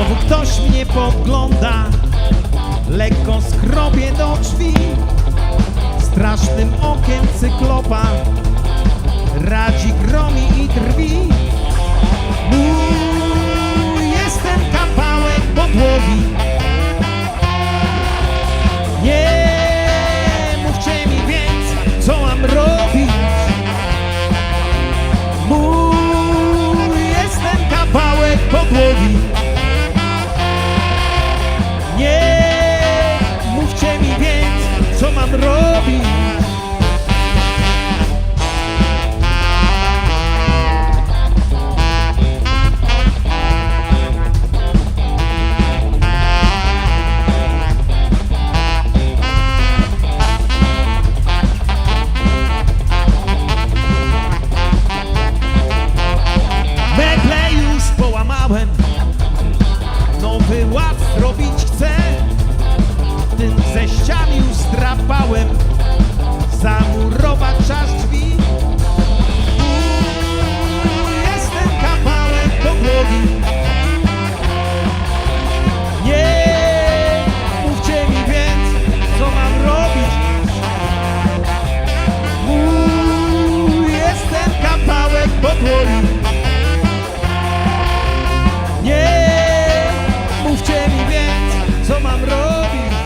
Znowu ktoś mnie podgląda Lekko skrobie do drzwi. Strasznym okiem cyklopa. wiem, co mam robić.